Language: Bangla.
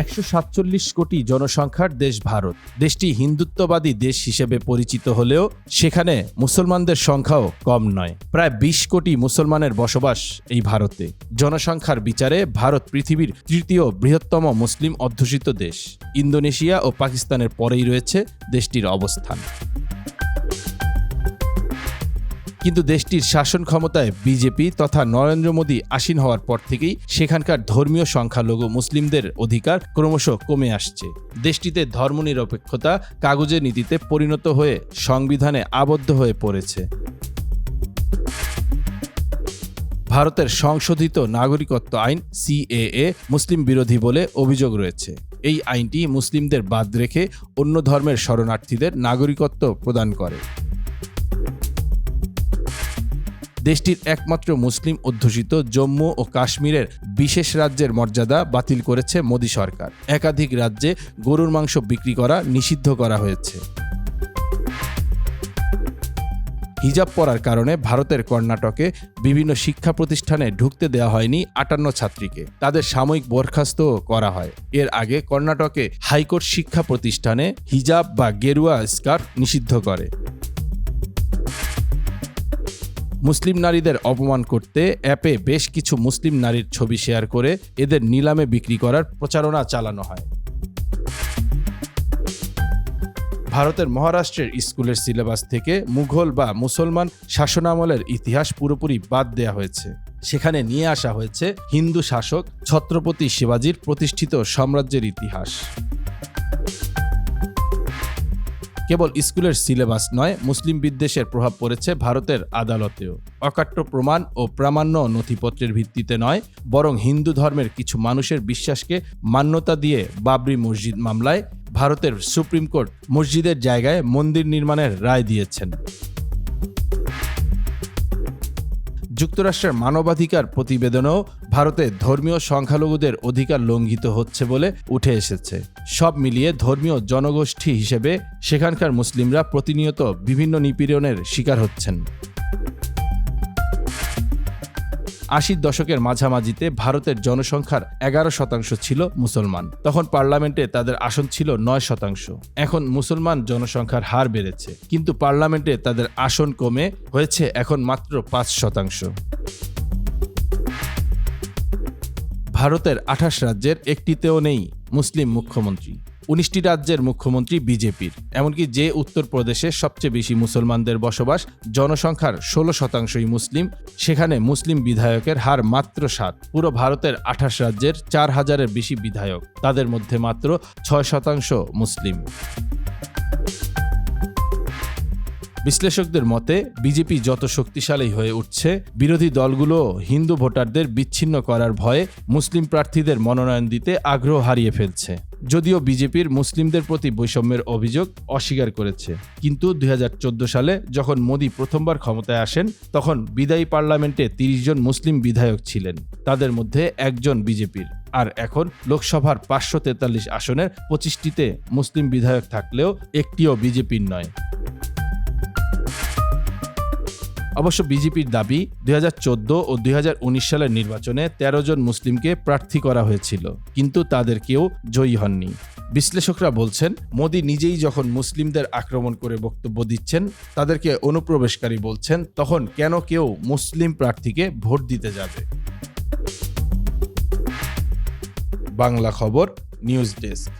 একশো সাতচল্লিশ কোটি জনসংখ্যার দেশ ভারত। দেশটি হিন্দুত্ববাদী দেশ হিসেবে পরিচিত হলেও সেখানে মুসলমানদের সংখ্যাও কম নয়। প্রায় বিশ কোটি মুসলমানের বসবাস এই ভারতে। জনসংখ্যার বিচারে ভারত পৃথিবীর তৃতীয় বৃহত্তম মুসলিম অধ্যুষিত দেশ। ইন্দোনেশিয়া ও পাকিস্তানের পরেই রয়েছে দেশটির অবস্থান। কিন্তু দেশটির শাসন ক্ষমতায় বিজেপি তথা নরেন্দ্র মোদী আসীন হওয়ার পর থেকেই সেখানকার ধর্মীয় সংখ্যালঘু মুসলিমদের অধিকার ক্রমশ কমে আসছে। দেশটিতে ধর্মনিরপেক্ষতা কাগজের নীতিতে পরিণত হয়ে সংবিধানে আবদ্ধ হয়ে পড়েছে। ভারতের সংশোধিত নাগরিকত্ব আইন সিএএ মুসলিম বিরোধী বলে অভিযোগ রয়েছে। এই আইনটি মুসলিমদের বাদ রেখে অন্য ধর্মের শরণার্থীদের নাগরিকত্ব প্রদান করে। দেশটির একমাত্র মুসলিম অধ্যুষিত জম্মু ও কাশ্মীরের বিশেষ রাজ্যের মর্যাদা বাতিল করেছে মোদী সরকার। একাধিক রাজ্যে গরুর মাংস বিক্রি করা নিষিদ্ধ করা হয়েছে। হিজাব পরার কারণে ভারতের কর্ণাটকে বিভিন্ন শিক্ষা প্রতিষ্ঠানে ঢুকতে দেওয়া হয়নি আটান্ন ছাত্রীকে। তাদের সাময়িক বরখাস্ত করা হয়। এর আগে কর্ণাটকে হাইকোর্ট শিক্ষা প্রতিষ্ঠানে হিজাব বা গেরুয়া স্কার্ফ নিষিদ্ধ করে। মুসলিম নারীদের অপমান করতে অ্যাপে বেশ কিছু মুসলিম নারীর ছবি শেয়ার করে এদের নিলামে বিক্রি করার প্রচারণা চালানো হয়। ভারতের মহারাষ্ট্রের স্কুলের সিলেবাস থেকে মুঘল বা মুসলমান শাসনামলের ইতিহাস পুরোপুরি বাদ দেয়া হয়েছে। সেখানে নিয়ে আসা হয়েছে হিন্দু শাসক ছত্রপতি শিবাজির প্রতিষ্ঠিত সাম্রাজ্যের ইতিহাস। কেবল স্কুলের সিলেবাস নয়, মুসলিম বিদ্বেষের প্রভাব পড়েছে ভারতের আদালতেও। অকাট্য প্রমাণ ও প্রামাণ্য নথিপত্রের ভিত্তিতে নয়, বরং হিন্দু ধর্মের কিছু মানুষের বিশ্বাসকে মান্যতা দিয়ে বাবরি মসজিদ মামলায় ভারতের সুপ্রিম কোর্ট মসজিদের জায়গায় মন্দির নির্মাণের রায় দিয়েছেন। যুক্তরাষ্ট্রের মানবাধিকার প্রতিবেদনেও ভারতে ধর্মীয় সংখ্যালঘুদের অধিকার লঙ্ঘিত হচ্ছে বলে উঠে এসেছে। সব মিলিয়ে ধর্মীয় জনগোষ্ঠী হিসেবে সেখানকার মুসলিমরা প্রতিনিয়ত বিভিন্ন নিপীড়নের শিকার হচ্ছেন। আশির দশকের মাঝামাঝিতে ভারতের জনসংখ্যার এগারো শতাংশ ছিল মুসলমান। তখন পার্লামেন্টে তাদের আসন ছিল নয় শতাংশ। এখন মুসলমান জনসংখ্যার হার বেড়েছে, কিন্তু পার্লামেন্টে তাদের আসন কমে হয়েছে এখন মাত্র পাঁচ শতাংশ। ভারতের আঠাশ রাজ্যের একটিতেও নেই মুসলিম মুখ্যমন্ত্রী। উনিশটি রাজ্যের মুখ্যমন্ত্রী বিজেপির, এমনকি যে উত্তরপ্রদেশে সবচেয়ে বেশি মুসলমানদের বসবাস, জনসংখ্যার ষোলো শতাংশই মুসলিম, সেখানে মুসলিম বিধায়কের হার মাত্র সাত। পুরো ভারতের আঠাশ রাজ্যের চার হাজারের বেশি বিধায়ক, তাদের মধ্যে মাত্র ছয় শতাংশ মুসলিম। বিশ্লেষকদের মতে, বিজেপি যত শক্তিশালী হয়ে উঠছে, বিরোধী দলগুলো হিন্দু ভোটারদের বিচ্ছিন্ন করার ভয়ে মুসলিম প্রার্থীদের মনোনয়ন দিতে আগ্রহ হারিয়ে ফেলছে। যদিও বিজেপির মুসলিমদের প্রতি বৈষম্যের অভিযোগ অস্বীকার করেছে। কিন্তু দুই হাজার চোদ্দ সালে যখন মোদী প্রথমবার ক্ষমতায় আসেন, তখন বিদায়ী পার্লামেন্টে তিরিশ জন মুসলিম বিধায়ক ছিলেন। তাদের মধ্যে একজন বিজেপির। আর এখন লোকসভার পাঁচশো তেতাল্লিশ আসনের পঁচিশটিতে মুসলিম বিধায়ক থাকলেও একটিও বিজেপির নয়। অবশ্য বিজেপির দাবি দুই হাজার চোদ্দ ও দুই সালের নির্বাচনে ১৩ জন মুসলিমকে প্রার্থী করা হয়েছিল, কিন্তু তাদের কেউ জয়ী হননি। বিশ্লেষকরা বলছেন, মোদী নিজেই যখন মুসলিমদের আক্রমণ করে বক্তব্য দিচ্ছেন, তাদেরকে অনুপ্রবেশকারী বলছেন, তখন কেন কেউ মুসলিম প্রার্থীকে ভোট দিতে যাবে? বাংলা খবর, নিউজ ডেস্ক।